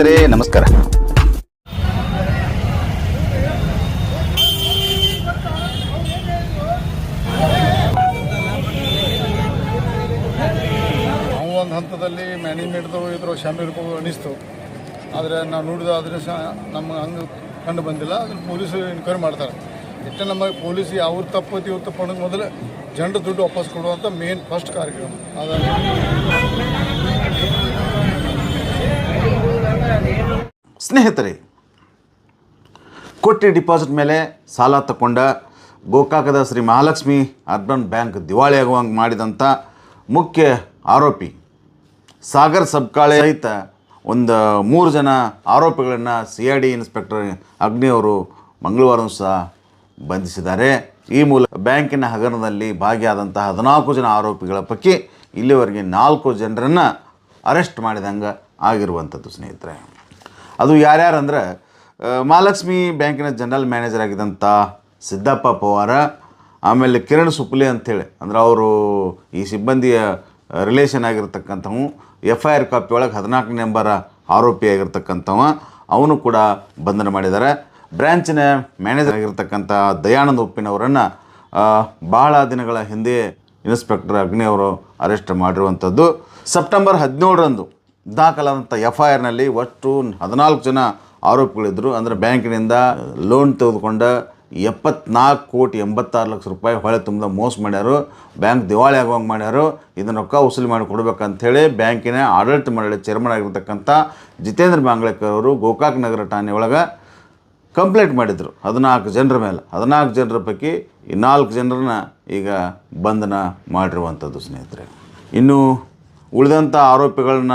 ಸ್ನೇಹಿತರೆ, ನಮಸ್ಕಾರ. ನಾವು ಒಂದು ಹಂತದಲ್ಲಿ ಮ್ಯಾನೇಜ್ಮೆಂಟ್ದು ಇದ್ರು ಶಾಮಿ ಇರ್ಬೋದು ಅನಿಸ್ತು ಆದರೆ ನಾವು ನೋಡಿದ ಅದನ್ನು ಸಹ ನಮ್ಮ ಹಂಗೆ ಕಂಡು ಬಂದಿಲ್ಲ. ಅದನ್ನು ಪೊಲೀಸ್ ಎನ್ಕ್ವೈರಿ ಮಾಡ್ತಾರೆ. ಇಷ್ಟ ನಮ್ಮ ಪೊಲೀಸ್ ಅವ್ರ ತಪ್ಪು ಇವ್ರ ತಪ್ಪು ಅನ್ನೋದು ಮೊದಲು ಜನರ ದುಡ್ಡು ವಾಪಸ್ ಕೊಡುವಂಥ ಮೇನ್ ಫಸ್ಟ್ ಕಾರ್ಯಕ್ರಮ. ಅದ ಸ್ನೇಹಿತರೆ ಕೊಟ್ಟಿ ಡಿಪಾಸಿಟ್ ಮೇಲೆ ಸಾಲ ತಗೊಂಡ ಗೋಕಾಕದ ಶ್ರೀ ಮಹಾಲಕ್ಷ್ಮಿ ಅರ್ಬನ್ ಬ್ಯಾಂಕ್ ದಿವಾಳಿ ಆಗುವಂಗೆ ಮಾಡಿದಂಥ ಮುಖ್ಯ ಆರೋಪಿ ಸಾಗರ್ ಸಬ್ಕಾಳೆ ಸಹಿತ ಒಂದು ಮೂರು ಜನ ಆರೋಪಿಗಳನ್ನು ಸಿ ಐ ಡಿ ಇನ್ಸ್ಪೆಕ್ಟರ್ ಅಗ್ನಿ ಅವರು ಮಂಗಳವಾರ ಸಹ ಬಂಧಿಸಿದ್ದಾರೆ. ಈ ಮೂಲಕ ಬ್ಯಾಂಕಿನ ಹಗರಣದಲ್ಲಿ ಭಾಗಿಯಾದಂಥ ಹದಿನಾಲ್ಕು ಜನ ಆರೋಪಿಗಳ ಪೈಕಿ ಇಲ್ಲಿವರೆಗೆ ನಾಲ್ಕು ಜನರನ್ನು ಅರೆಸ್ಟ್ ಮಾಡಿದಂಗೆ ಆಗಿರುವಂಥದ್ದು, ಸ್ನೇಹಿತರೆ. ಅದು ಯಾರ್ಯಾರಂದರೆ ಮಹಾಲಕ್ಷ್ಮಿ ಬ್ಯಾಂಕಿನ ಜನರಲ್ ಮ್ಯಾನೇಜರ್ ಆಗಿದ್ದಂಥ ಸಿದ್ದಪ್ಪ ಪವಾರ, ಆಮೇಲೆ ಕಿರಣ್ ಸುಪ್ಲಿ ಅಂಥೇಳಿ, ಅಂದ್ರೆ ಅವರು ಈ ಸಿಬ್ಬಂದಿಯ ರಿಲೇಷನ್ ಆಗಿರ್ತಕ್ಕಂಥವು ಎಫ್ ಐ ಆರ್ ಕಾಪಿ ಒಳಗೆ ಹದಿನಾಲ್ಕು ನಂಬರ ಆರೋಪಿ ಆಗಿರ್ತಕ್ಕಂಥವ ಅವನು ಕೂಡ ಬಂಧನ ಮಾಡಿದ್ದಾರೆ. ಬ್ರ್ಯಾಂಚಿನ ಮ್ಯಾನೇಜರ್ ಆಗಿರ್ತಕ್ಕಂಥ ದಯಾನಂದ ಉಪ್ಪಿನವರನ್ನು ಬಹಳ ದಿನಗಳ ಹಿಂದೆ ಇನ್ಸ್ಪೆಕ್ಟರ್ ಅಗ್ನಿ ಅವರು ಅರೆಸ್ಟ್ ಮಾಡಿರುವಂಥದ್ದು. ಸೆಪ್ಟೆಂಬರ್ ಹದಿನೇಳರಂದು ದಾಖಲಾದಂಥ ಎಫ್ ಐ ಆರ್ನಲ್ಲಿ ಒಟ್ಟು ಹದಿನಾಲ್ಕು ಜನ ಆರೋಪಿಗಳಿದ್ದರು. ಅಂದರೆ ಬ್ಯಾಂಕಿನಿಂದ ಲೋನ್ ತೆಗೆದುಕೊಂಡ ಎಪ್ಪತ್ನಾಲ್ಕು ಕೋಟಿ ಎಂಬತ್ತಾರು ಲಕ್ಷ ರೂಪಾಯಿ ಹೊಳೆ ತುಂಬ ಮೋಸ ಮಾಡ್ಯಾರು. ಬ್ಯಾಂಕ್ ದಿವಾಳಿ ಆಗುವಂಗೆ ಮಾಡ್ಯಾರು. ಇದನ್ನು ರೊಕ್ಕ ವಸೂಲಿ ಮಾಡಿ ಕೊಡಬೇಕಂಥೇಳಿ ಬ್ಯಾಂಕಿನ ಆಡಳಿತ ಮಂಡಳಿ ಚೇರ್ಮನ್ ಆಗಿರ್ತಕ್ಕಂಥ ಜಿತೇಂದ್ರ ಬಾಂಗ್ಲೇಕರ್ ಅವರು ಗೋಕಾಕ್ ನಗರ ಠಾಣೆ ಒಳಗೆ ಕಂಪ್ಲೇಂಟ್ ಮಾಡಿದರು. ಹದಿನಾಲ್ಕು ಜನರ ಮೇಲೆ. ಹದಿನಾಲ್ಕು ಜನರ ಪೈಕಿ ನಾಲ್ಕು ಜನರನ್ನ ಈಗ ಬಂಧನ ಮಾಡಿರುವಂಥದ್ದು ಸ್ನೇಹಿತರೆ. ಇನ್ನು ಉಳಿದಂಥ ಆರೋಪಿಗಳನ್ನ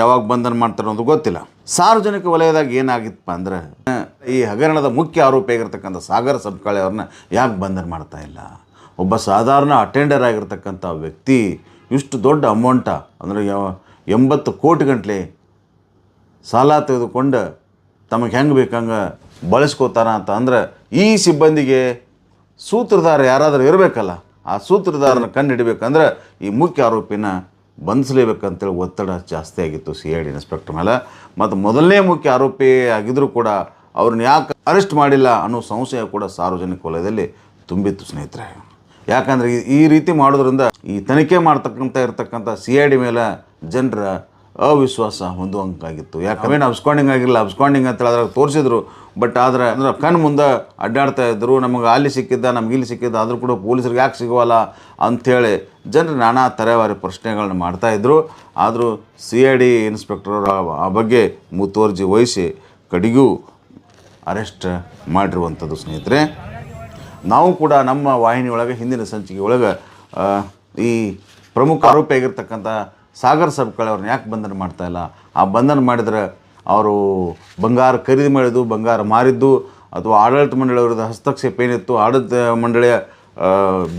ಯಾವಾಗ ಬಂಧನ ಮಾಡ್ತಾರೆ ಅನ್ನೋದು ಗೊತ್ತಿಲ್ಲ. ಸಾರ್ವಜನಿಕ ವಲಯದಾಗ ಏನಾಗಿತ್ತಪ್ಪ ಅಂದ್ರೆ, ಈ ಹಗರಣದ ಮುಖ್ಯ ಆರೋಪಿ ಆಗಿರ್ತಕ್ಕಂಥ ಸಾಗರ ಸಬ್ಕಾಳೆ ಅವ್ರನ್ನ ಯಾಕೆ ಬಂಧನ ಮಾಡ್ತಾ ಇಲ್ಲ? ಒಬ್ಬ ಸಾಧಾರಣ ಅಟೆಂಡರ್ ಆಗಿರ್ತಕ್ಕಂಥ ವ್ಯಕ್ತಿ, ಇಷ್ಟು ದೊಡ್ಡ ಅಮೌಂಟ ಅಂದರೆ ಎಂಬತ್ತು ಕೋಟಿ ಗಂಟ್ಲೆ ಸಾಲ ತೆಗೆದುಕೊಂಡು ತಮಗೆ ಹೆಂಗೆ ಬೇಕಂಗೆ ಬಳಸ್ಕೋತಾರ ಅಂತ ಅಂದ್ರೆ, ಈ ಸಿಬ್ಬಂದಿಗೆ ಸೂತ್ರಧಾರ ಯಾರಾದರೂ ಇರಬೇಕಲ್ಲ, ಆ ಸೂತ್ರಧಾರನ ಹಿಡಿಬೇಕಂದ್ರೆ ಈ ಮುಖ್ಯ ಆರೋಪಿನ ಬಂಧಿಸಲೇಬೇಕಂತೇಳಿ ಒತ್ತಡ ಜಾಸ್ತಿ ಆಗಿತ್ತು ಸಿ ಐ ಡಿ ಇನ್ಸ್ಪೆಕ್ಟರ್ ಮೇಲೆ. ಮತ್ತು ಮೊದಲನೇ ಮುಖ್ಯ ಆರೋಪಿ ಆಗಿದ್ದರೂ ಕೂಡ ಅವ್ರನ್ನ ಯಾಕೆ ಅರೆಸ್ಟ್ ಮಾಡಿಲ್ಲ ಅನ್ನೋ ಸಂಶಯ ಕೂಡ ಸಾರ್ವಜನಿಕ ವಲಯದಲ್ಲಿ ತುಂಬಿತ್ತು ಸ್ನೇಹಿತರೆ. ಯಾಕಂದರೆ ಈ- ರೀತಿ ಮಾಡೋದ್ರಿಂದ ಈ ತನಿಖೆ ಮಾಡ್ತಕ್ಕಂಥ ಇರತಕ್ಕಂಥ ಸಿ ಐ ಡಿ ಮೇಲೆ ಜನರ ಅವಿಶ್ವಾಸ ಹೊಂದುವಂಗಾಗಿತ್ತು ಯಾಕಂದ್ರೆ ಅಬ್ಸ್ಕಾಂಡಿಂಗ್ ಆಗಿರಲಿಲ್ಲ. ಅಬ್ಸ್ಕಾಂಡಿಂಗ್ ಅಂತ ಅದ್ರಾಗ ತೋರಿಸಿದ್ರು. ಬಟ್ ಆದರೆ ಅಂದ್ರೆ ಕಣ್ಣು ಮುಂದೆ ಅಡ್ಡಾಡ್ತಾ ಇದ್ರು. ನಮಗೆ ಅಲ್ಲಿ ಸಿಕ್ಕಿದ್ದ, ನಮ್ಗೆ ಇಲ್ಲಿ ಸಿಕ್ಕಿದ್ದ, ಆದರೂ ಕೂಡ ಪೊಲೀಸರಿಗೆ ಯಾಕೆ ಸಿಗುವಲ್ಲ ಅಂಥೇಳಿ ಜನರು ನಾನಾ ತರವಾರಿ ಪ್ರಶ್ನೆಗಳನ್ನ ಮಾಡ್ತಾಯಿದ್ರು ಆದರೂ ಸಿ ಐ ಡಿ ಇನ್ಸ್ಪೆಕ್ಟರ್ ಆ ಬಗ್ಗೆ ಮುತುವರ್ಜಿ ವಹಿಸಿ ಕಡಿಗೂ ಅರೆಸ್ಟ್ ಮಾಡಿರುವಂಥದ್ದು ಸ್ನೇಹಿತರೆ. ನಾವು ಕೂಡ ನಮ್ಮ ವಾಹಿನಿಯೊಳಗೆ, ಹಿಂದಿನ ಸಂಚಿಕೆ ಒಳಗೆ ಈ ಪ್ರಮುಖ ಆರೋಪಿ ಆಗಿರ್ತಕ್ಕಂಥ ಸಾಗರ್ ಸಬ್ಕಳೆ ಅವ್ರನ್ನ ಯಾಕೆ ಬಂಧನ ಮಾಡ್ತಾ ಇಲ್ಲ? ಆ ಬಂಧನ ಮಾಡಿದರೆ ಅವರು ಬಂಗಾರ ಖರೀದಿ ಮಾಡಿದ್ದು, ಬಂಗಾರ ಮಾರಿದ್ದು, ಅಥವಾ ಆಡಳಿತ ಮಂಡಳಿಯವರದ ಹಸ್ತಕ್ಷೇಪ ಏನಿತ್ತು, ಆಡಳಿತ ಮಂಡಳಿಯ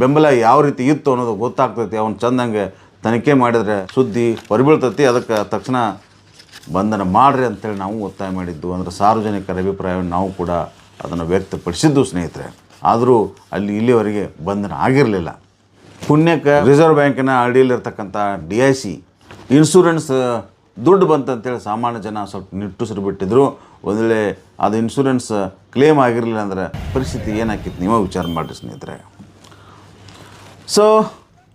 ಬೆಂಬಲ ಯಾವ ರೀತಿ ಇತ್ತು ಅನ್ನೋದು ಗೊತ್ತಾಗ್ತೈತಿ. ಅವನು ಚಂದಂಗೆ ತನಿಖೆ ಮಾಡಿದರೆ ಸುದ್ದಿ ಹೊರಬೀಳ್ತೈತಿ. ಅದಕ್ಕೆ ತಕ್ಷಣ ಬಂಧನ ಮಾಡ್ರಿ ಅಂತೇಳಿ ನಾವು ಒತ್ತಾಯ ಮಾಡಿದ್ದು. ಅಂದರೆ ಸಾರ್ವಜನಿಕರ ಅಭಿಪ್ರಾಯವನ್ನು ನಾವು ಕೂಡ ಅದನ್ನು ವ್ಯಕ್ತಪಡಿಸಿದ್ದು ಸ್ನೇಹಿತರೆ. ಆದರೂ ಅಲ್ಲಿ ಇಲ್ಲಿವರೆಗೆ ಬಂಧನ ಆಗಿರಲಿಲ್ಲ. ಪುಣ್ಯಕ್ಕೆ ರಿಸರ್ವ್ ಬ್ಯಾಂಕಿನ ಅಡಿಯಲ್ಲಿರ್ತಕ್ಕಂಥ ಡಿ ಐ ಸಿ ಇನ್ಶೂರೆನ್ಸ್ ದುಡ್ಡು ಬಂತಂತೇಳಿ ಸಾಮಾನ್ಯ ಜನ ಸ್ವಲ್ಪ ನಿಟ್ಟುಸಿರು ಬಿಟ್ಟಿದ್ರು ಒಂದು ವೇಳೆ ಅದು ಇನ್ಶೂರೆನ್ಸ್ ಕ್ಲೇಮ್ ಆಗಿರಲಿಲ್ಲ ಅಂದ್ರೆ ಪರಿಸ್ಥಿತಿ ಏನಾಕಿತ್ತು ನೀವೇ ವಿಚಾರ ಮಾಡಿರಿ ಸ್ನೇಹಿತರೆ. ಸೊ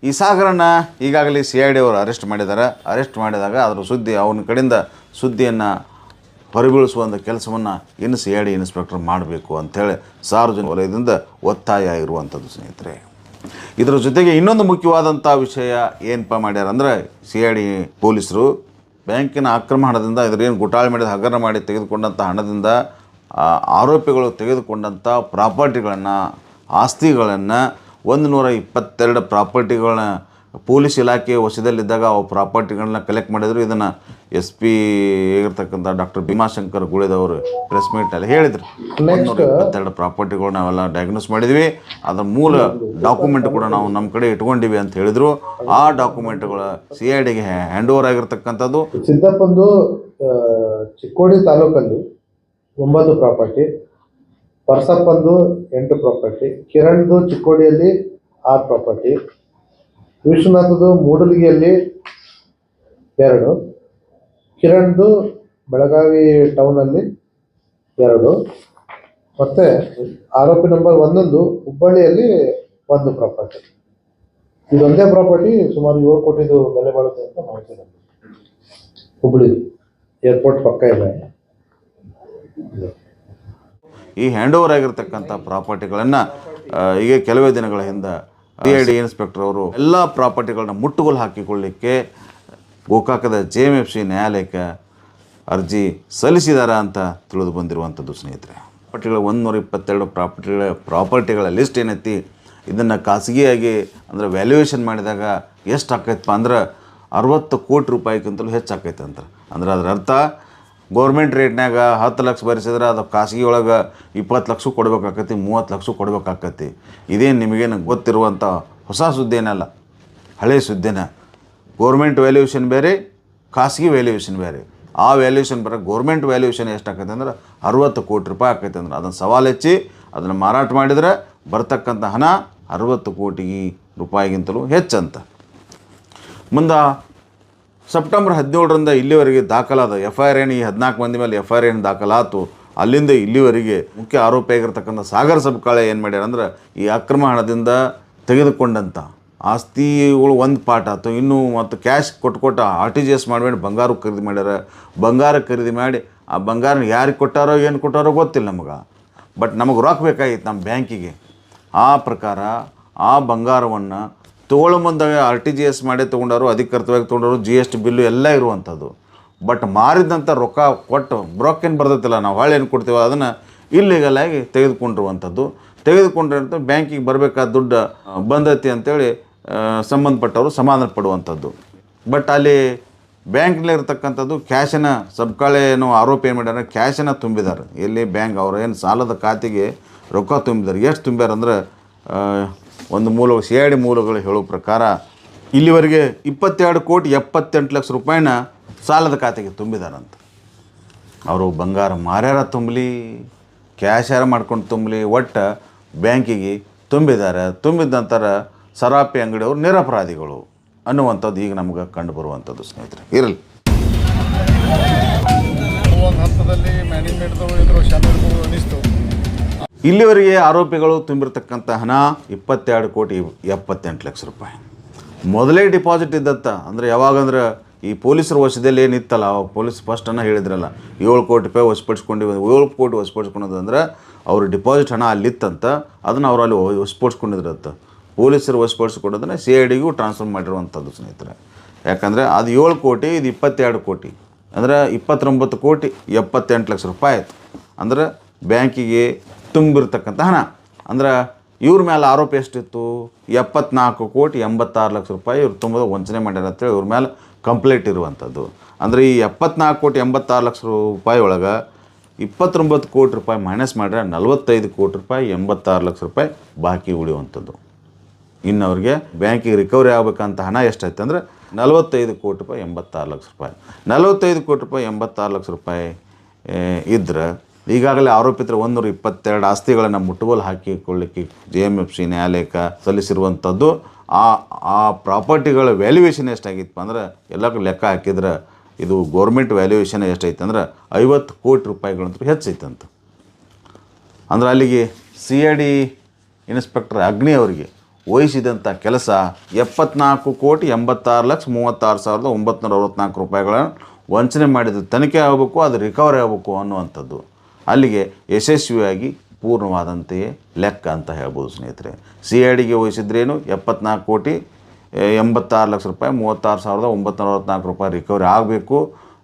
ಈ ಸಾಗರನ ಈಗಾಗಲೇ ಸಿ ಐ ಡಿ ಅವರು ಅರೆಸ್ಟ್ ಮಾಡಿದ್ದಾರೆ. ಅರೆಸ್ಟ್ ಮಾಡಿದಾಗ ಅದರ ಸುದ್ದಿ, ಅವನ ಕಡೆಯಿಂದ ಸುದ್ದಿಯನ್ನು ಹೊರಬೀಳಿಸುವಂಥ ಕೆಲಸವನ್ನು ಇನ್ನು ಸಿ ಐ ಡಿ ಇನ್ಸ್ಪೆಕ್ಟರ್ ಮಾಡಬೇಕು ಅಂಥೇಳಿ ಸಾರ್ವಜನಿಕ ವಲಯದಿಂದ ಒತ್ತಾಯ ಇರುವಂಥದ್ದು ಸ್ನೇಹಿತರೆ. ಇದರ ಜೊತೆಗೆ ಇನ್ನೊಂದು ಮುಖ್ಯವಾದಂಥ ವಿಷಯ ಏನಪ್ಪ ಮಾಡ್ಯಾರ ಅಂದರೆ ಸಿ ಐ ಡಿ ಪೊಲೀಸರು ಬ್ಯಾಂಕಿನ ಆಕ್ರಮಣದಿಂದ ಇದರೇನು ಗುಟಾಳೆ ಮಾಡಿದ ಹಗರಣ ಮಾಡಿ ತೆಗೆದುಕೊಂಡಂಥ ಹಣದಿಂದ ಆರೋಪಿಗಳು ತೆಗೆದುಕೊಂಡಂಥ ಪ್ರಾಪರ್ಟಿಗಳನ್ನು, ಆಸ್ತಿಗಳನ್ನು ಒಂದು ನೂರ ಇಪ್ಪತ್ತೆರಡು ಪ್ರಾಪರ್ಟಿಗಳನ್ನ ಪೊಲೀಸ್ ಇಲಾಖೆ ವಶದಲ್ಲಿದ್ದಾಗ ಅವು ಪ್ರಾಪರ್ಟಿಗಳನ್ನ ಕಲೆಕ್ಟ್ ಮಾಡಿದ್ರು. ಇದನ್ನು ಎಸ್ ಪಿ ಆಗಿರ್ತಕ್ಕಂಥ ಡಾಕ್ಟರ್ ಭೀಮಾಶಂಕರ್ ಗುಳಿದವರು ಪ್ರೆಸ್ ಮೀಟಲ್ಲಿ ಹೇಳಿದರು. ಇಪ್ಪತ್ತೆರಡು ಪ್ರಾಪರ್ಟಿಗಳು ನಾವೆಲ್ಲ ಡಯಾಗ್ನೋಸ್ ಮಾಡಿದ್ವಿ. ಅದರ ಮೂಲ ಡಾಕ್ಯುಮೆಂಟ್ ಕೂಡ ನಾವು ನಮ್ಮ ಕಡೆ ಇಟ್ಕೊಂಡಿವಿ ಅಂತ ಹೇಳಿದರು. ಆ ಡಾಕ್ಯುಮೆಂಟ್ಗಳು ಸಿ ಐ ಡಿಗೆ ಹ್ಯಾಂಡ್ ಓವರ್ ಆಗಿರ್ತಕ್ಕಂಥದ್ದು. ಸಿದ್ದಪ್ಪಂದು ಚಿಕ್ಕೋಡಿ ತಾಲೂಕಲ್ಲಿ ಒಂಬತ್ತು ಪ್ರಾಪರ್ಟಿ ಪರ್ಸಪ್ಪಂದು ಎಂಟು ಪ್ರಾಪರ್ಟಿ ಕಿರಣ್ದು ಚಿಕ್ಕೋಡಿಯಲ್ಲಿ ಆರು ಪ್ರಾಪರ್ಟಿ ವಿಶ್ವನಾಥದ್ದು ಮೂಡಲಿಗೆಯಲ್ಲಿ ಎರಡು, ಕಿರಣ್ದು ಬೆಳಗಾವಿ ಟೌನಲ್ಲಿ ಎರಡು, ಮತ್ತೆ ಆರೋಪಿ ನಂಬರ್ ಒಂದೊಂದು ಹುಬ್ಬಳ್ಳಿಯಲ್ಲಿ ಒಂದು ಪ್ರಾಪರ್ಟಿ ಇದೊಂದೇ ಪ್ರಾಪರ್ಟಿ ಸುಮಾರು ಏಳು ಕೋಟಿದು ಬೆಲೆ ಬಾಳುತ್ತೆ ಅಂತ ಮಾಹಿತಿ. ಹುಬ್ಬಳ್ಳಿ ಏರ್ಪೋರ್ಟ್ ಪಕ್ಕ ಇದೆ ಈ ಹ್ಯಾಂಡ್ ಓವರ್ ಆಗಿರ್ತಕ್ಕಂಥ ಪ್ರಾಪರ್ಟಿಗಳನ್ನು ಈಗ ಕೆಲವೇ ದಿನಗಳ ಹಿಂದೆ ಡಿ ಐ ಡಿ ಇನ್ಸ್ಪೆಕ್ಟರ್ ಅವರು ಎಲ್ಲ ಪ್ರಾಪರ್ಟಿಗಳನ್ನ ಮುಟ್ಟುಗೋಲು ಹಾಕಿಕೊಳ್ಳಿಕ್ಕೆ ಗೋಕಾಕದ ಜೆ ಎಂ ಎಫ್ ಸಿ ನ್ಯಾಯಾಲಯಕ್ಕೆ ಅರ್ಜಿ ಸಲ್ಲಿಸಿದಾರ ಅಂತ ತಿಳಿದು ಬಂದಿರುವಂಥದ್ದು ಸ್ನೇಹಿತರೆ. ಪ್ರಾಪರ್ಟಿಗಳ ಒಂದುನೂರ ಇಪ್ಪತ್ತೆರಡು ಪ್ರಾಪರ್ಟಿಗಳ ಪ್ರಾಪರ್ಟಿಗಳ ಲಿಸ್ಟ್ ಏನೈತಿ ಇದನ್ನು ಖಾಸಗಿಯಾಗಿ ಅಂದರೆ ವ್ಯಾಲ್ಯೂಯೇಷನ್ ಮಾಡಿದಾಗ ಎಷ್ಟು ಆಕೈತಪ್ಪ? ಅಂದ್ರೆ ಅರವತ್ತು ಕೋಟಿ ರೂಪಾಯಿಗಿಂತಲೂ ಹೆಚ್ಚಾಕೈತೆ ಅಂತ. ಅಂದ್ರೆ ಅದರ ಅರ್ಥ ಗೌರ್ಮೆಂಟ್ ರೇಟ್ನಾಗ ಹತ್ತು ಲಕ್ಷ ಭರಿಸಿದ್ರೆ ಅದು ಖಾಸಗಿ ಒಳಗೆ ಇಪ್ಪತ್ತು ಲಕ್ಷ ಕೊಡಬೇಕಾಕತಿ ಮೂವತ್ತು ಲಕ್ಷ ಕೊಡಬೇಕಾಕತಿ ಇದೇನು ನಿಮಗೇನು ಗೊತ್ತಿರುವಂಥ ಹೊಸ ಸುದ್ದಿ ಏನಲ್ಲ ಹಳೆ ಸುದ್ದಿನ. ಗೌರ್ಮೆಂಟ್ ವ್ಯಾಲ್ಯೂಯೇಷನ್ ಬೇರೆ, ಖಾಸಗಿ ವ್ಯಾಲ್ಯೂಯೇಷನ್ ಬೇರೆ. ಆ ವ್ಯಾಲ್ಯೂಯೇಷನ್ ಬರೋ ಗೌರ್ಮೆಂಟ್ ವ್ಯಾಲ್ಯೂಯೇಷನ್ ಎಷ್ಟು ಆಕೈತೆ ಅಂದ್ರೆ ಅರುವತ್ತು ಕೋಟಿ ರೂಪಾಯಿ ಆಕೈತೆ ಅಂದ್ರೆ ಅದನ್ನು ಸವಾಲು ಹೆಚ್ಚಿ ಅದನ್ನು ಮಾರಾಟ ಮಾಡಿದರೆ ಬರ್ತಕ್ಕಂಥ ಹಣ ಅರುವತ್ತು ಕೋಟಿ ರೂಪಾಯಿಗಿಂತಲೂ ಹೆಚ್ಚಂತ. ಮುಂದೆ ಸೆಪ್ಟೆಂಬರ್ ಹದಿನೇಳರಿಂದ ಇಲ್ಲಿವರೆಗೆ ದಾಖಲಾದ ಎಫ್ ಐ ಆರ್ ಏನು ಈ ಹದಿನಾಲ್ಕು ಮಂದಿ ಮೇಲೆ ಎಫ್ ಐ ಆರ್ ಏನು ದಾಖಲಾತು. ಅಲ್ಲಿಂದ ಇಲ್ಲಿವರೆಗೆ ಮುಖ್ಯ ಆರೋಪಿಯಾಗಿರ್ತಕ್ಕಂಥ ಸಾಗರ್ ಸಬ್ಕಾಳೆ ಏನು ಮಾಡ್ಯಾರ ಅಂದ್ರೆ ಈ ಅಕ್ರಮ ಹಣದಿಂದ ತೆಗೆದುಕೊಂಡಂಥ ಆಸ್ತಿಗಳು ಒಂದು ಪಾಠ ಆಯ್ತು ಇನ್ನೂ ಮತ್ತು ಕ್ಯಾಶ್ ಕೊಟ್ಟು ಕೊಟ್ಟು ಆರ್ ಟಿ ಜಿ ಎಸ್ ಮಾಡ್ಬೇಡಿ ಬಂಗಾರ ಖರೀದಿ ಮಾಡ್ಯಾರ. ಬಂಗಾರ ಖರೀದಿ ಮಾಡಿ ಆ ಬಂಗಾರ ಯಾರಿಗೆ ಕೊಟ್ಟಾರೋ ಏನು ಕೊಟ್ಟಾರೋ ಗೊತ್ತಿಲ್ಲ ನಮಗೆ. ಬಟ್ ನಮಗೆ ರೊಕ್ಕ ಬೇಕಾಗಿತ್ತು ನಮ್ಮ ಬ್ಯಾಂಕಿಗೆ. ಆ ಪ್ರಕಾರ ಆ ಬಂಗಾರವನ್ನು ತೊಗೊಳ್ಳೋ ಮುಂದಾಗ ಆರ್ ಟಿ ಜಿ ಎಸ್ ಮಾಡೇ ತೊಗೊಂಡವರು ಅಧಿಕೃತವಾಗಿ ತೊಗೊಂಡವರು ಜಿ ಎಸ್ ಟಿ ಬಿಲ್ಲು ಎಲ್ಲ ಇರುವಂಥದ್ದು. ಬಟ್ ಮಾರಿದಂಥ ರೊಕ್ಕ ಕೊಟ್ಟು ಬ್ರೋಕೇನು ಬರ್ತೈತಿಲ್ಲ ನಾವು ಹೊಳೆ ಏನು ಕೊಡ್ತೀವೋ ಅದನ್ನು ಇಲ್ಲೀಗಲಾಗಿ ತೆಗೆದುಕೊಂಡಿರುವಂಥದ್ದು. ತೆಗೆದುಕೊಂಡಿರೋಂಥ ಬ್ಯಾಂಕಿಗೆ ಬರಬೇಕಾದ ದುಡ್ಡು ಬಂದೈತಿ ಅಂತೇಳಿ ಸಂಬಂಧಪಟ್ಟವರು ಸಮಾಧಾನ ಪಡುವಂಥದ್ದು. ಬಟ್ ಅಲ್ಲಿ ಬ್ಯಾಂಕ್ನಲ್ಲಿ ಇರ್ತಕ್ಕಂಥದ್ದು ಕ್ಯಾಶನ ಸಬ್ಕಾಳೆ ಏನೋ ಆರೋಪ ಏನು ಮಾಡ್ಯಾರ ಕ್ಯಾಶನ ತುಂಬಿದ್ದಾರೆ ಎಲ್ಲಿ ಬ್ಯಾಂಕ್ ಅವರು ಏನು ಸಾಲದ ಖಾತೆಗೆ ರೊಕ್ಕ ತುಂಬಿದ್ದಾರೆ ಎಷ್ಟು ತುಂಬ್ಯಾರ ಅಂದ್ರೆ ಆ, ಒಂದು ಮೂಲ ಸಿ ಮೂಲಗಳು ಹೇಳೋ ಪ್ರಕಾರ ಇಲ್ಲಿವರೆಗೆ ಇಪ್ಪತ್ತೆರಡು ಕೋಟಿ ಎಪ್ಪತ್ತೆಂಟು ಲಕ್ಷ ರೂಪಾಯಿನ ಸಾಲದ ಖಾತೆಗೆ ತುಂಬಿದಾರಂತ. ಅವರು ಬಂಗಾರ ಮಾರ್ಯಾರ ತುಂಬಲಿ, ಕ್ಯಾಶಾರ ಮಾಡ್ಕೊಂಡು ತುಂಬಲಿ, ಒಟ್ಟು ಬ್ಯಾಂಕಿಗೆ ತುಂಬಿದ್ದಾರೆ. ತುಂಬಿದ ನಂತರ ಸರಾಪಿ ಅಂಗಡಿಯವರು ನಿರಪರಾಧಿಗಳು ಅನ್ನುವಂಥದ್ದು ಈಗ ನಮಗೆ ಕಂಡು ಬರುವಂಥದ್ದು ಸ್ನೇಹಿತರೆ. ಇರಲಿ. ಒಂದು ಹಂತದಲ್ಲಿ ಇದ್ರು ಅನಿಸ್ತು ಇಲ್ಲಿವರೆಗೆ ಆರೋಪಿಗಳು ತುಂಬಿರ್ತಕ್ಕಂಥ ಹಣ ಇಪ್ಪತ್ತೆರಡು ಕೋಟಿ ಎಪ್ಪತ್ತೆಂಟು ಲಕ್ಷ ರೂಪಾಯಿ. ಮೊದಲೇ ಡಿಪಾಸಿಟ್ ಇದ್ದತ್ತ ಅಂದರೆ ಯಾವಾಗಂದ್ರೆ ಈ ಪೊಲೀಸರ ವಶದಲ್ಲಿ ಏನಿತ್ತಲ್ಲ ಪೊಲೀಸ್ ಫಸ್ಟನ್ನು ಹೇಳಿದ್ರಲ್ಲ, ಏಳು ಕೋಟಿ ರೂಪಾಯಿ ವಶಪಡಿಸ್ಕೊಂಡಿವಿ ಏಳು ಕೋಟಿ ವಶಪಡಿಸ್ಕೊಳೋದು ಅಂದ್ರೆ ಅವ್ರ ಡಿಪಾಸಿಟ್ ಹಣ ಅಲ್ಲಿತ್ತಂತ, ಅದನ್ನು ಅವರು ಅಲ್ಲಿ ವಶಪಡಿಸ್ಕೊಂಡಿದ್ರಂತ. ಪೊಲೀಸರು ವಶಪಡಿಸ್ಕೊಡೋದನ್ನ ಸಿ ಐ ಡಿಗೂ ಟ್ರಾನ್ಸ್ಫರ್ ಮಾಡಿರುವಂಥದ್ದು ಸ್ನೇಹಿತರೆ. ಯಾಕಂದರೆ ಅದು ಏಳು ಕೋಟಿ, ಇದು ಇಪ್ಪತ್ತೆರಡು ಕೋಟಿ. ಅಂದ್ರೆ ಇಪ್ಪತ್ತೊಂಬತ್ತು ಕೋಟಿ ಎಪ್ಪತ್ತೆಂಟು ಲಕ್ಷ ರೂಪಾಯಿ ಆಯಿತು. ಅಂದ್ರೆ ಬ್ಯಾಂಕಿಗೆ ತುಂಬಿರ್ತಕ್ಕಂಥ ಹಣ. ಅಂದ್ರೆ ಇವ್ರ ಮೇಲೆ ಆರೋಪ ಎಷ್ಟಿತ್ತು? ಎಪ್ಪತ್ನಾಲ್ಕು ಕೋಟಿ ಎಂಬತ್ತಾರು ಲಕ್ಷ ರೂಪಾಯಿ ಇವ್ರು ತುಂಬ ವಂಚನೆ ಮಾಡ್ಯಾರ ಅಂತೇಳಿ ಇವ್ರ ಮೇಲೆ ಕಂಪ್ಲೇಂಟ್ ಇರುವಂಥದ್ದು. ಅಂದರೆ ಈ ಎಪ್ಪತ್ನಾಲ್ಕು ಕೋಟಿ ಎಂಬತ್ತಾರು ಲಕ್ಷ ರೂಪಾಯಿ ಒಳಗೆ ಇಪ್ಪತ್ತೊಂಬತ್ತು ಕೋಟಿ ರೂಪಾಯಿ ಮೈನಸ್ ಮಾಡಿದ್ರೆ ನಲವತ್ತೈದು ಕೋಟಿ ರೂಪಾಯಿ ಎಂಬತ್ತಾರು ಲಕ್ಷ ರೂಪಾಯಿ ಬಾಕಿ ಉಳಿಯುವಂಥದ್ದು. ಇನ್ನು ಅವ್ರಿಗೆ ಬ್ಯಾಂಕಿಗೆ ರಿಕವರಿ ಆಗಬೇಕಂತ ಹಣ ಎಷ್ಟೈತೆ ಅಂದರೆ ನಲವತ್ತೈದು ಕೋಟಿ ರೂಪಾಯಿ ಎಂಬತ್ತಾರು ಲಕ್ಷ ರೂಪಾಯಿ. ನಲವತ್ತೈದು ಕೋಟಿ ರೂಪಾಯಿ ಎಂಬತ್ತಾರು ಲಕ್ಷ ರೂಪಾಯಿ ಇದ್ರೆ ಈಗಾಗಲೇ ಆರೋಪಿತರ ಒಂದೂರ ಇಪ್ಪತ್ತೆರಡು ಆಸ್ತಿಗಳನ್ನು ಮುಟ್ಟುಗೋಲು ಹಾಕಿಕೊಳ್ಳಿಕ್ಕೆ ಜೆ ಎಂ ಎಫ್ ಸಿ ನ್ಯಾಯಾಲಯಕ್ಕೆ ಸಲ್ಲಿಸಿರುವಂಥದ್ದು. ಆ ಆ ಪ್ರಾಪರ್ಟಿಗಳ ವ್ಯಾಲ್ಯೂಯೇಷನ್ ಎಷ್ಟಾಗಿತ್ತು ಅಂದ್ರೆ ಎಲ್ಲಕ್ಕೂ ಲೆಕ್ಕ ಹಾಕಿದ್ರೆ ಇದು ಗೌರ್ಮೆಂಟ್ ವ್ಯಾಲ್ಯೂಯೇಷನ್ ಎಷ್ಟೈತೆ ಅಂದ್ರೆ ಐವತ್ತು ಕೋಟಿ ರೂಪಾಯಿಗಳಂತೂ ಹೆಚ್ಚೈತಂತ ಅಂದ್ರೆ ಅಲ್ಲಿಗೆ ಸಿ ಐ ಡಿ ಇನ್ಸ್ಪೆಕ್ಟರ್ ಅಗ್ನಿ ಅವರಿಗೆ ವಹಿಸಿದಂಥ ಕೆಲಸ ಎಪ್ಪತ್ನಾಲ್ಕು ಕೋಟಿ ಎಂಬತ್ತಾರು ಲಕ್ಷ ಮೂವತ್ತಾರು ಸಾವಿರದ ಒಂಬತ್ತು ಅರವತ್ನಾಲ್ಕು ರೂಪಾಯಿಗಳನ್ನು ವಂಚನೆ ಮಾಡಿದ ತನಿಖೆ ಆಗಬೇಕು, ಅದು ರಿಕವರಿ ಆಗಬೇಕು ಅನ್ನುವಂಥದ್ದು. ಅಲ್ಲಿಗೆ ಯಶಸ್ವಿಯಾಗಿ ಪೂರ್ಣವಾದಂತೆಯೇ ಲೆಕ್ಕ ಅಂತ ಹೇಳ್ಬೋದು ಸ್ನೇಹಿತರೆ. ಸಿ ಐ ಡಿಗೆ ವಹಿಸಿದ್ರೇನು ಎಪ್ಪತ್ನಾಲ್ಕು ಕೋಟಿ ಎಂಬತ್ತಾರು ಲಕ್ಷ ರೂಪಾಯಿ, ಮೂವತ್ತಾರು ಸಾವಿರದ ಒಂಬತ್ತು ಅರವತ್ನಾಲ್ಕು ರೂಪಾಯಿ ರಿಕವರಿ ಆಗಬೇಕು.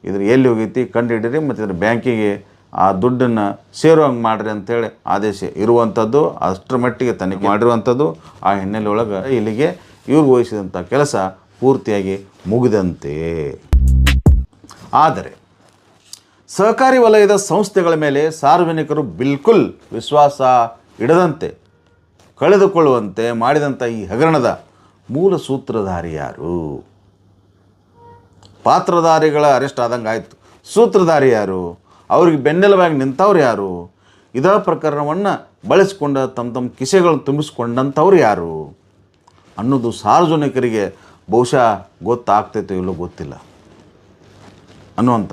ಇದ್ರ ಎಲ್ಲಿ ಹೋಗೈತಿ ಕಂಡುಹಿಡಿರಿ ಮತ್ತು ಇದ್ರ ಬ್ಯಾಂಕಿಗೆ ಆ ದುಡ್ಡನ್ನು ಸೇರುವಂಗೆ ಮಾಡಿರಿ ಅಂತೇಳಿ ಆದೇಶ ಇರುವಂಥದ್ದು, ಅಷ್ಟರ ಮಟ್ಟಿಗೆ ತನಿಖೆ ಮಾಡಿರುವಂಥದ್ದು ಆ ಹಿನ್ನೆಲೆ ಒಳಗೆ ಇಲ್ಲಿಗೆ ಇವ್ರು ವಹಿಸಿದಂಥ ಕೆಲಸ ಪೂರ್ತಿಯಾಗಿ ಮುಗಿದಂತೆ. ಆದರೆ ಸಹಕಾರಿ ವಲಯದ ಸಂಸ್ಥೆಗಳ ಮೇಲೆ ಸಾರ್ವಜನಿಕರು ಬಿಲ್ಕುಲ್ ವಿಶ್ವಾಸ ಇಡದಂತೆ, ಕಳೆದುಕೊಳ್ಳುವಂತೆ ಮಾಡಿದಂಥ ಈ ಹಗರಣದ ಮೂಲ ಸೂತ್ರಧಾರಿ ಯಾರು? ಪಾತ್ರಧಾರಿಗಳ ಅರೆಸ್ಟ್ ಆದಂಗೆ ಆಯಿತು. ಸೂತ್ರಧಾರಿ ಯಾರು? ಅವ್ರಿಗೆ ಬೆನ್ನೆಲುಬಾಗಿ ನಿಂತವ್ರು ಯಾರು? ಇದೇ ಪ್ರಕರಣವನ್ನು ಬಳಸಿಕೊಂಡ ತಮ್ಮ ತಮ್ಮ ಕಿಸೆಗಳನ್ನು ತುಂಬಿಸಿಕೊಂಡಂಥವ್ರು ಯಾರು? ಅನ್ನೋದು ಸಾರ್ವಜನಿಕರಿಗೆ ಬಹುಶಃ ಗೊತ್ತಾಗ್ತೈತೋ ಇಲ್ಲೋ ಗೊತ್ತಿಲ್ಲ ಅನ್ನುವಂಥ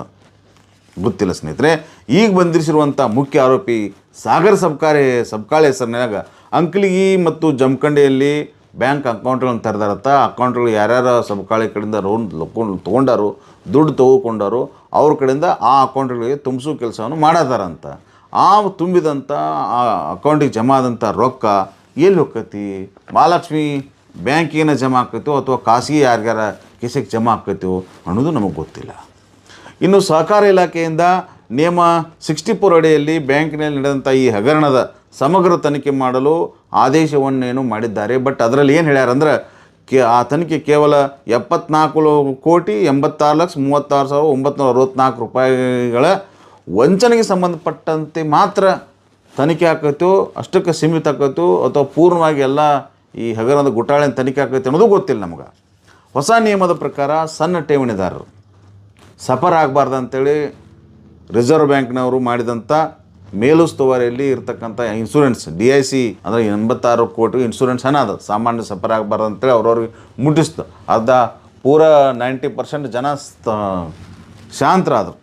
ಗೊತ್ತಿಲ್ಲ ಸ್ನೇಹಿತರೆ. ಈಗ ಬಂದಿರಿಸಿರುವಂಥ ಮುಖ್ಯ ಆರೋಪಿ ಸಾಗರ್ ಸಬ್ಕಾರಿ ಸಬ್ಕಾಳೆ ಹೆಸರಿನಾಗ ಅಂಕಲಿಗಿ ಮತ್ತು ಜಮಖಂಡಿಯಲ್ಲಿ ಬ್ಯಾಂಕ್ ಅಕೌಂಟ್ಗಳನ್ನು ತೆರೆದಾರತ್ತ. ಅಕೌಂಟ್ಗಳು ಯಾರ್ಯಾರ ಸಬ್ಕಾಳೆ ಕಡೆಯಿಂದ ಲೋನ್ ಲೊಕೊಂಡು ತೊಗೊಂಡಾರು, ದುಡ್ಡು ತೊಗೊಂಡಾರು ಅವ್ರ ಕಡೆಯಿಂದ ಆ ಅಕೌಂಟ್ಗಳಿಗೆ ತುಂಬಿಸೋ ಕೆಲಸವನ್ನು ಮಾಡತಾರಂತ ಆ ತುಂಬಿದಂಥ ಆ ಅಕೌಂಟಿಗೆ ಜಮಾ ಆದಂಥ ರೊಕ್ಕ ಎಲ್ಲಿ ಹೋಗ್ತೈತಿ ಮಹಾಲಕ್ಷ್ಮಿ ಬ್ಯಾಂಕಿಗೇನ ಜಮಾ ಆಗ್ತೈತೋ ಅಥವಾ ಖಾಸಗಿ ಯಾರ್ಯಾರ ಕೆಸಕ್ಕೆ ಜಮಾ ಆಗ್ತೈತೋ ಅನ್ನೋದು ನಮಗೆ ಗೊತ್ತಿಲ್ಲ. ಇನ್ನು ಸಹಕಾರ ಇಲಾಖೆಯಿಂದ ನಿಯಮ ಸಿಕ್ಸ್ಟಿ ಫೋರ್ ಅಡಿಯಲ್ಲಿ ಬ್ಯಾಂಕಿನಲ್ಲಿ ನಡೆದಂಥ ಈ ಹಗರಣದ ಸಮಗ್ರ ತನಿಖೆ ಮಾಡಲು ಆದೇಶವನ್ನೇನು ಮಾಡಿದ್ದಾರೆ. ಬಟ್ ಅದರಲ್ಲಿ ಏನು ಹೇಳ್ಯಾರಂದ್ರೆ, ಕೆ, ಆ ತನಿಖೆ ಕೇವಲ ಎಪ್ಪತ್ನಾಲ್ಕು ಕೋಟಿ ಎಂಬತ್ತಾರು ಲಕ್ಷ ಮೂವತ್ತಾರು ಸಾವಿರ ಒಂಬತ್ತು ಅರವತ್ತ್ನಾಲ್ಕು ರೂಪಾಯಿಗಳ ವಂಚನೆಗೆ ಸಂಬಂಧಪಟ್ಟಂತೆ ಮಾತ್ರ ತನಿಖೆ ಆಕೈತೋ, ಅಷ್ಟಕ್ಕೆ ಸೀಮಿತ ಆಕೈತೋ, ಅಥವಾ ಪೂರ್ಣವಾಗಿ ಎಲ್ಲ ಈ ಹಗರಣದ ಗುಟಾಳಿನ ತನಿಖೆ ಆಕೈತೆ ಅನ್ನೋದು ಗೊತ್ತಿಲ್ಲ ನಮಗೆ. ಹೊಸ ನಿಯಮದ ಪ್ರಕಾರ ಸಣ್ಣ ಠೇವಣಿದಾರರು ಸಫರ್ ಆಗಬಾರ್ದು ಅಂತೇಳಿ ರಿಸರ್ವ್ ಬ್ಯಾಂಕ್ನವರು ಮಾಡಿದಂಥ ಮೇಲುಸ್ತುವಾರಿಯಲ್ಲಿ ಇರ್ತಕ್ಕಂಥ ಇನ್ಸೂರೆನ್ಸ್ ಡಿ ಐ ಸಿ ಅಂದರೆ ಎಂಬತ್ತಾರು ಕೋಟಿ ಇನ್ಸೂರೆನ್ಸ್ ಹಣ ಅದು. ಸಾಮಾನ್ಯ ಸಫರ್ ಆಗಬಾರ್ದು ಅಂತೇಳಿ ಅವ್ರವ್ರಿಗೆ ಮುಟ್ಟಿಸ್ತು. ಅರ್ಧ ಪೂರ ನೈಂಟಿ ಪರ್ಸೆಂಟ್ ಜನ ಶಾಂತರಾದರು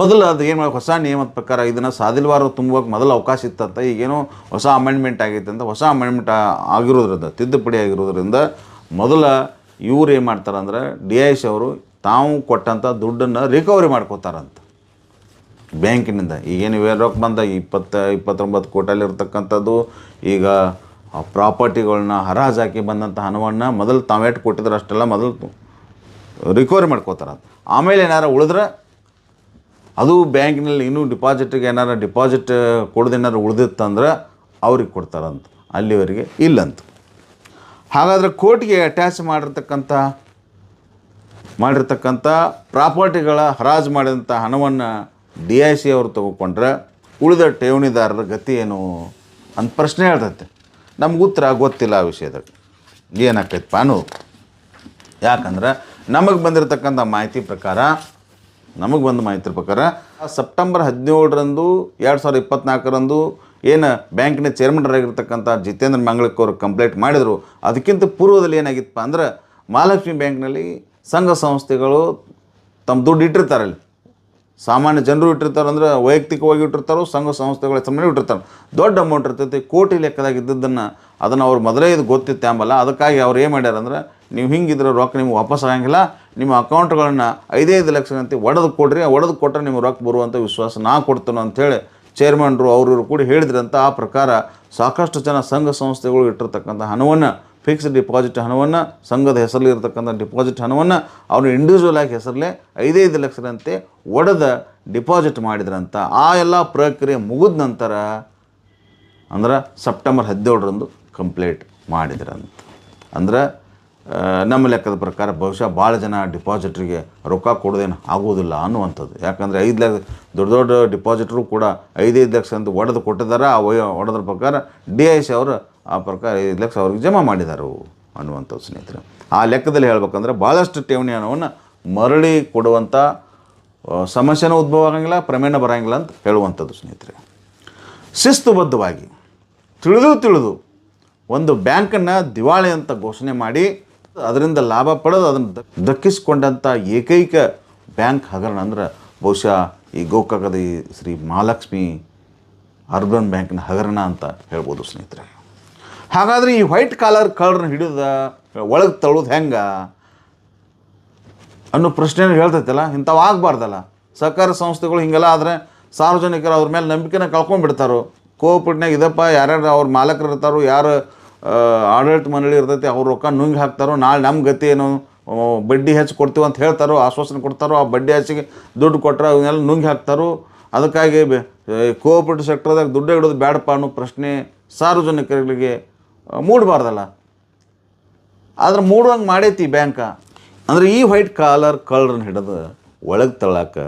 ಮೊದಲು ಅದು ಏನು ಹೊಸ ನಿಯಮದ ಪ್ರಕಾರ ಇದನ್ನು ಸಾದಿಲ್ವಾರ ತುಂಬೋಕೆ ಮೊದಲು ಅವಕಾಶ ಇತ್ತಂತ, ಈಗೇನೋ ಹೊಸ ಅಮೆಂಡ್ಮೆಂಟ್ ಆಗೈತೆ ಅಂತ ಹೊಸ ಅಮೆಂಡ್ಮೆಂಟ್ ಆಗಿರೋದ್ರಿಂದ, ತಿದ್ದುಪಡಿ ಆಗಿರೋದ್ರಿಂದ ಮೊದಲ ಇವ್ರು ಏನು ಮಾಡ್ತಾರೆ ಅಂದರೆ ಡಿ ಐ ಸಿ ಅವರು ತಾವು ಕೊಟ್ಟಂಥ ದುಡ್ಡನ್ನು ರಿಕವರಿ ಮಾಡ್ಕೋತಾರಂತ. ಬ್ಯಾಂಕಿನಿಂದ ಈಗೇನು ಇವೆ ರೊಕ್ಕ ಬಂದ ಇಪ್ಪತ್ತ, ಇಪ್ಪತ್ತೊಂಬತ್ತು ಕೋಟಲ್ಲಿ ಇರ್ತಕ್ಕಂಥದ್ದು, ಈಗ ಪ್ರಾಪರ್ಟಿಗಳನ್ನ ಹರಾಜು ಹಾಕಿ ಬಂದಂಥ ಹಣವನ್ನು ಮೊದಲು ತಾವೇಟು ಕೊಟ್ಟಿದ್ರೆ ಅಷ್ಟೆಲ್ಲ ಮೊದಲು ರಿಕವರಿ ಮಾಡ್ಕೋತಾರ ಆಮೇಲೆ ಏನಾರು ಉಳಿದ್ರೆ ಅದು ಬ್ಯಾಂಕಿನಲ್ಲಿ ಇನ್ನೂ ಡಿಪಾಸಿಟ್ಗೆ ಏನಾರು ಡಿಪಾಸಿಟ್ ಕೊಡೋದು ಏನಾರು ಉಳಿದಿತ್ತಂದ್ರೆ ಅವ್ರಿಗೆ ಕೊಡ್ತಾರಂತ. ಅಲ್ಲಿವರೆಗೆ ಇಲ್ಲಂತ. ಹಾಗಾದರೆ ಕೋರ್ಟ್ಗೆ ಅಟ್ಯಾಚ್ ಮಾಡಿರ್ತಕ್ಕಂಥ ಮಾಡಿರ್ತಕ್ಕಂಥ ಪ್ರಾಪರ್ಟಿಗಳ ಹರಾಜು ಮಾಡಿದಂಥ ಹಣವನ್ನು ಡಿ ಐ ಸಿ ಅವರು ತಗೊಂಡ್ರೆ ಉಳಿದ ಠೇವಣಿದಾರರ ಗತಿ ಏನು ಅಂತ ಪ್ರಶ್ನೆ ಹೇಳ್ತೈತೆ. ನಮ್ಗೆ ಉತ್ತರ ಗೊತ್ತಿಲ್ಲ ಆ ವಿಷಯದಾಗ ಏನಾಕೈತಪ್ಪ ಅನ್ನೋದು. ಯಾಕಂದ್ರೆ ನಮಗೆ ಬಂದಿರತಕ್ಕಂಥ ಮಾಹಿತಿ ಪ್ರಕಾರ, ನಮಗೆ ಬಂದ ಮಾಹಿತಿ ಪ್ರಕಾರ ಸೆಪ್ಟೆಂಬರ್ ಹದಿನೇಳರಂದು, ಎರಡು ಸಾವಿರದ ಇಪ್ಪತ್ನಾಲ್ಕರಂದು ಏನು ಬ್ಯಾಂಕಿನ ಚೇರ್ಮನ್ರಾಗಿರ್ತಕ್ಕಂಥ ಜಿತೇಂದ್ರ ಮಂಗಳಕ್ಕೆ ಅವರು ಕಂಪ್ಲೇಂಟ್ ಮಾಡಿದರು. ಅದಕ್ಕಿಂತ ಪೂರ್ವದಲ್ಲಿ ಏನಾಗಿತ್ತಪ್ಪ ಅಂದ್ರೆ ಮಹಾಲಕ್ಷ್ಮಿ ಬ್ಯಾಂಕ್ನಲ್ಲಿ ಸಂಘ ಸಂಸ್ಥೆಗಳು ತಮ್ಮ ದುಡ್ಡು ಇಟ್ಟಿರ್ತಾರಲ್ಲಿ ಸಾಮಾನ್ಯ ಜನರು ಇಟ್ಟಿರ್ತಾರೆ ಅಂದ್ರೆ ವೈಯಕ್ತಿಕವಾಗಿ ಇಟ್ಟಿರ್ತಾರೋ, ಸಂಘ ಸಂಸ್ಥೆಗಳ ಸಮಯ ಇಟ್ಟಿರ್ತಾರೆ. ದೊಡ್ಡ ಅಮೌಂಟ್ ಇರ್ತೈತಿ, ಕೋಟಿ ಲೆಕ್ಕದಾಗ ಇದ್ದದ್ದನ್ನು ಅದನ್ನು ಅವ್ರು ಮೊದಲೇ ಇದು ಗೊತ್ತಿತ್ತು ಅಂಬಲ್ಲ. ಅದಕ್ಕಾಗಿ ಅವ್ರು ಏನು ಮಾಡ್ಯಾರ ಅಂದ್ರೆ, ನೀವು ಹಿಂಗಿದ್ರೆ ರೊಕ್ಕ ನಿಮ್ಗೆ ವಾಪಸ್ ಆಗಂಗಿಲ್ಲ, ನಿಮ್ಮ ಅಕೌಂಟ್ಗಳನ್ನ ಐದೈದು ಲಕ್ಷದಂತೆ ಒಡೆದು ಕೊಡ್ರಿ ಒಡೆದು ಕೊಟ್ಟರೆ ನಿಮ್ಗೆ ರೊಕ್ಕ ಬರುವಂಥ ವಿಶ್ವಾಸ ನಾ ಕೊಡ್ತೇನೆ ಅಂಥೇಳಿ ಚೇರ್ಮನ್ರು ಅವರು ಕೂಡ ಹೇಳಿದ್ರಂತ ಆ ಪ್ರಕಾರ ಸಾಕಷ್ಟು ಜನ ಸಂಘ ಸಂಸ್ಥೆಗಳು ಇಟ್ಟಿರ್ತಕ್ಕಂಥ ಹಣವನ್ನು ಫಿಕ್ಸ್ಡ್ ಡಿಪಾಸಿಟ್ ಹಣವನ್ನು, ಸಂಘದ ಹೆಸರಲ್ಲಿ ಇರತಕ್ಕಂಥ ಡಿಪಾಸಿಟ್ ಹಣವನ್ನು ಅವನು ಇಂಡಿವಿಜುವಲ್ ಆಗಿ ಹೆಸರಲ್ಲೇ ಐದೈದು ಲಕ್ಷದಂತೆ ಒಡೆದ ಡಿಪಾಸಿಟ್ ಮಾಡಿದ್ರಂತ. ಆ ಎಲ್ಲ ಪ್ರಕ್ರಿಯೆ ಮುಗಿದ ನಂತರ ಅಂದ್ರೆ ಸೆಪ್ಟೆಂಬರ್ ಹದಿನೇಳರಂದು ಕಂಪ್ಲೀಟ್ ಮಾಡಿದ್ರಂತ. ಅಂದ್ರೆ ನಮ್ಮ ಲೆಕ್ಕದ ಪ್ರಕಾರ ಬಹುಶಃ ಭಾಳ ಜನ ಡಿಪಾಸಿಟ್ರಿಗೆ ರೊಕ್ಕ ಕೊಡೋದೇನು ಆಗೋದಿಲ್ಲ ಅನ್ನುವಂಥದ್ದು. ಯಾಕಂದರೆ ಐದು ಲಕ್ಷ, ದೊಡ್ಡ ದೊಡ್ಡ ಡಿಪಾಸಿಟ್ರು ಕೂಡ ಐದೈದು ಲಕ್ಷ ಅಂತ ಒಡೆದು ಕೊಟ್ಟಿದ್ದಾರೆ. ಆ ಒಡೆದ್ರ ಪ್ರಕಾರ ಡಿ ಐ ಸಿ ಅವರು ಆ ಪ್ರಕಾರ ಐದು ಲಕ್ಷ ಅವ್ರಿಗೆ ಜಮಾ ಮಾಡಿದ್ದಾರೆ ಅನ್ನುವಂಥದ್ದು ಸ್ನೇಹಿತರೆ. ಆ ಲೆಕ್ಕದಲ್ಲಿ ಹೇಳ್ಬೇಕಂದ್ರೆ ಭಾಳಷ್ಟು ಠೇವಣಿ ಹಣವನ್ನು ಮರಳಿ ಕೊಡುವಂಥ ಸಮಸ್ಯೆನ ಉದ್ಭವ ಆಗಂಗಿಲ್ಲ, ಪ್ರಮೇಣ ಬರೋಂಗಿಲ್ಲ ಅಂತ ಹೇಳುವಂಥದ್ದು ಸ್ನೇಹಿತರೆ. ಶಿಸ್ತುಬದ್ಧವಾಗಿ, ತಿಳಿದು ತಿಳಿದು ಒಂದು ಬ್ಯಾಂಕನ್ನು ದಿವಾಳಿ ಅಂತ ಘೋಷಣೆ ಮಾಡಿ, ಅದರಿಂದ ಲಾಭ ಪಡೆದು ಅದನ್ನು ದಕ್- ದಕ್ಕಿಸಿಕೊಂಡಂಥ ಏಕೈಕ ಬ್ಯಾಂಕ್ ಹಗರಣ ಅಂದ್ರೆ ಬಹುಶಃ ಈ ಗೋಕಾಕದ ಈ ಶ್ರೀ ಮಹಾಲಕ್ಷ್ಮಿ ಅರ್ಬನ್ ಬ್ಯಾಂಕ್ನ ಹಗರಣ ಅಂತ ಹೇಳ್ಬೋದು ಸ್ನೇಹಿತರೆ. ಹಾಗಾದರೆ ಈ ವೈಟ್ ಕಾಲರ್ ಕಲರ್ನ ಹಿಡಿದ, ಒಳಗೆ ತಳ್ಳೋದು ಹೆಂಗೆ? ಅನ್ನೋ ಪ್ರಶ್ನೆ ಹೇಳ್ತೈತಲ್ಲ, ಇಂಥವು ಆಗಬಾರ್ದಲ್ಲ. ಸಹಕಾರ ಸಂಸ್ಥೆಗಳು ಹಿಂಗೆಲ್ಲ ಆದರೆ ಸಾರ್ವಜನಿಕರು ಅವ್ರ ಮೇಲೆ ನಂಬಿಕೆನ ಕಳ್ಕೊಂಡ್ಬಿಡ್ತಾರೋ ಕೋಪಟ್ನಾಗ ಇದಪ್ಪ, ಯಾರ್ಯಾರು ಅವ್ರ ಮಾಲಕರು ಇರ್ತಾರೋ, ಯಾರು ಆಡಳಿತ ಮಂಡಳಿ ಇರ್ತೈತಿ, ಅವ್ರ ರೊಕ್ಕ ನುಂಗಿ ಹಾಕ್ತಾರೋ, ನಾಳೆ ನಮ್ಮ ಗತಿ ಏನು? ಬಡ್ಡಿ ಹೆಚ್ಚು ಕೊಡ್ತೀವಿ ಅಂತ ಹೇಳ್ತಾರೋ, ಆಶ್ವಾಸನೆ ಕೊಡ್ತಾರೋ, ಆ ಬಡ್ಡಿ ಹೆಚ್ಚಿಗೆ ದುಡ್ಡು ಕೊಟ್ಟರೆ ಅವನ್ನೆಲ್ಲ ನುಂಗಿ ಹಾಕ್ತಾರೋ? ಅದಕ್ಕಾಗಿ ಕೋಆಪರೇಟಿವ್ ಸೆಕ್ಟರ್ದಾಗ ದುಡ್ಡು ಇಡೋದು ಬೇಡಪ್ಪ ಅನ್ನೋ ಪ್ರಶ್ನೆ ಸಾರ್ವಜನಿಕರಿಗೆ ಮೂಡಬಾರ್ದಲ್ಲ. ಆದ್ರೆ ಮೂಡುವಂಗೆ ಮಾಡೈತಿ ಬ್ಯಾಂಕ. ಅಂದ್ರೆ ಈ ವೈಟ್ ಕಾಲರ್ ಕಳ್ಳರನ್ನ ಹಿಡಿದು ಒಳಗೆ ತಳ್ಳಾಕ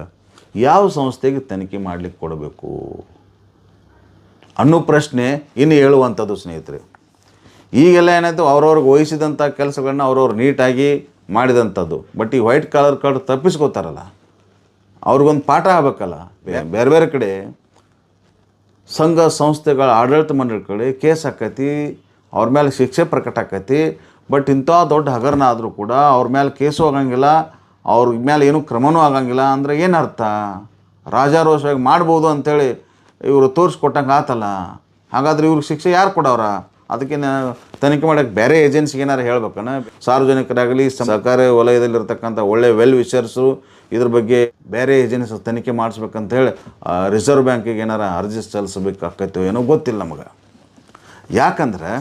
ಯಾವ ಸಂಸ್ಥೆಗೆ ತನಿಖೆ ಮಾಡ್ಲಿಕ್ಕೆ ಕೊಡಬೇಕು? ಅನ್ನೋ ಪ್ರಶ್ನೆ ಇನ್ನು ಹೇಳುವಂಥದ್ದು ಸ್ನೇಹಿತರೆ. ಈಗೆಲ್ಲ ಏನಾಯ್ತು? ಅವ್ರವ್ರಿಗೆ ವಹಿಸಿದಂಥ ಕೆಲಸಗಳನ್ನ ಅವ್ರವ್ರು ನೀಟಾಗಿ ಮಾಡಿದಂಥದ್ದು. ಬಟ್ ಈ ವೈಟ್ ಕಾಲರ್ ಕಾರ್ಡ್ ತಪ್ಪಿಸ್ಕೋತಾರಲ್ಲ. ಅವ್ರಿಗೊಂದು ಪಾಠ ಆಗ್ಬೇಕಲ್ಲ. ಬೇರೆ ಬೇರೆ ಕಡೆ ಸಂಘ ಸಂಸ್ಥೆಗಳ ಆಡಳಿತ ಮಂಡಳಿ ಕಡೆ ಕೇಸ್ ಆಕೈತಿ ಅವ್ರ ಮೇಲೆ ಶಿಕ್ಷೆ ಪ್ರಕಟ ಆಕೈತಿ. ಬಟ್ ಇಂಥ ದೊಡ್ಡ ಹಗರಣ ಆದರೂ ಕೂಡ ಅವ್ರ ಮೇಲೆ ಕೇಸು ಆಗಂಗಿಲ್ಲ ಅವ್ರ ಮೇಲೆ ಏನೂ ಕ್ರಮನೂ ಆಗಂಗಿಲ್ಲ ಅಂದರೆ ಏನು ಅರ್ಥ? ರಾಜಾರೋಷವಾಗಿ ಮಾಡ್ಬೋದು ಅಂಥೇಳಿ ಇವರು ತೋರಿಸ್ಕೊಟ್ಟಂಗೆ ಆತಲ್ಲ. ಹಾಗಾದ್ರೆ ಇವ್ರಿಗೆ ಶಿಕ್ಷೆ ಯಾರು ಕೊಡೋರ ಅದಕ್ಕೆ ತನಿಖೆ ಮಾಡೋಕ್ಕೆ ಬೇರೆ ಏಜೆನ್ಸಿಗೆ ಏನಾರು ಹೇಳ್ಬೇಕನ? ಸಾರ್ವಜನಿಕರಾಗಲಿ ಸರ್ಕಾರಿ ವಲಯದಲ್ಲಿರ್ತಕ್ಕಂಥ ಒಳ್ಳೆ ವೆಲ್ ವಿಷರ್ಸು ಇದ್ರ ಬಗ್ಗೆ ಬೇರೆ ಏಜೆನ್ಸಿ ತನಿಖೆ ಮಾಡಿಸ್ಬೇಕಂತ ಹೇಳಿ ರಿಸರ್ವ್ ಬ್ಯಾಂಕಿಗೆ ಏನಾರು ಅರ್ಜಿ ಸಲ್ಲಿಸಬೇಕಾಕೈತೋ ಏನೋ ಗೊತ್ತಿಲ್ಲ ನಮಗೆ. ಯಾಕಂದ್ರೆ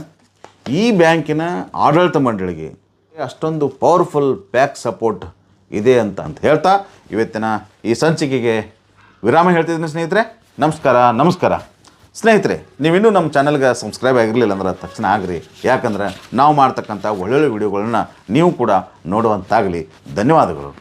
ಈ ಬ್ಯಾಂಕಿನ ಆಡಳಿತ ಮಂಡಳಿಗೆ ಅಷ್ಟೊಂದು ಪವರ್ಫುಲ್ ಬ್ಯಾಕ್ ಸಪೋರ್ಟ್ ಇದೆ ಅಂತ ಅಂತ ಹೇಳ್ತಾ ಇವತ್ತಿನ ಈ ಸಂಚಿಕೆಗೆ ವಿರಾಮ ಹೇಳ್ತಿದ್ದೀನಿ ಸ್ನೇಹಿತರೆ. ನಮಸ್ಕಾರ ನಮಸ್ಕಾರ. ಸ್ನೇಹಿತರೆ, ನೀವಿನ್ನೂ ನಮ್ಮ ಚಾನಲ್ಗೆ ಸಬ್ಸ್ಕ್ರೈಬ್ ಆಗಿರಲಿಲ್ಲ ಅಂದ್ರೆ ತಕ್ಷಣ ಆಗ್ರಿ. ಯಾಕಂದ್ರೆ ನಾವು ಮಾಡ್ತಕ್ಕಂಥ ಒಳ್ಳೊಳ್ಳೆ ವಿಡಿಯೋಗಳನ್ನ ನೀವು ಕೂಡ ನೋಡುವಂತಾಗಲಿ. ಧನ್ಯವಾದಗಳು.